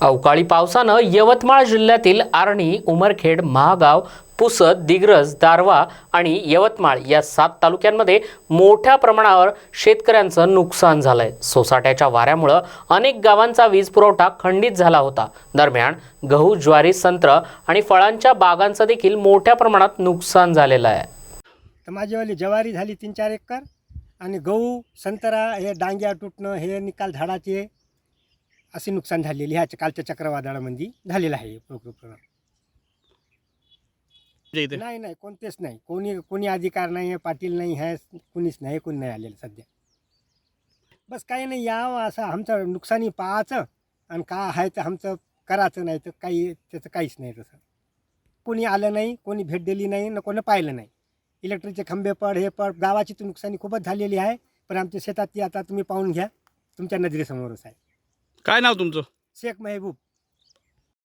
अवकाळी पावसानं यवतमाळ जिल्ह्यातील आर्णी उमरखेड महागाव पुसद दिग्रज दारवा आणि यवतमाळ या सात तालुक्यांमध्ये मोठ्या प्रमाणावर शेतकऱ्यांचं नुकसान झालंय. सोसाट्याच्या वाऱ्यामुळं अनेक गावांचा वीज पुरवठा खंडित झाला होता. दरम्यान गहू ज्वारी संत्र आणि फळांच्या बागांचं देखील मोठ्या प्रमाणात नुकसान झालेलं आहे. तर माझीवाली ज्वारी झाली तीन चार एकर आणि गहू संतरा हे डांग्या तुटणं हे निकाल झाडाचे असे नुकसान झालेले ह्या कालच्या चक्रवादळामध्ये झालेलं आहे इथे? नाही नाही कोणतेच नाही. कोणी कोणी अधिकार नाही आहे पाटील नाही आहे कोणीच नाही कोणी नाही आलेलं सध्या. बस काही नाही यावं असं आमचं नुकसानी पाहायचं आणि का आहे तर आमचं करायचं नाही तर काही त्याचं काहीच नाही तसं. कोणी आलं नाही कोणी भेट दिली नाही न कोणी पाहिलं नाही. इलेक्ट्रिकचे खंबे पड हे पड गावाची तर नुकसानी खूपच झालेली आहे पण आमच्या शेतात ती आता तुम्ही पाहून घ्या. तुमच्या नजरेसमोरच आहे. काय नाव तुमचं? शेख मेहबूब.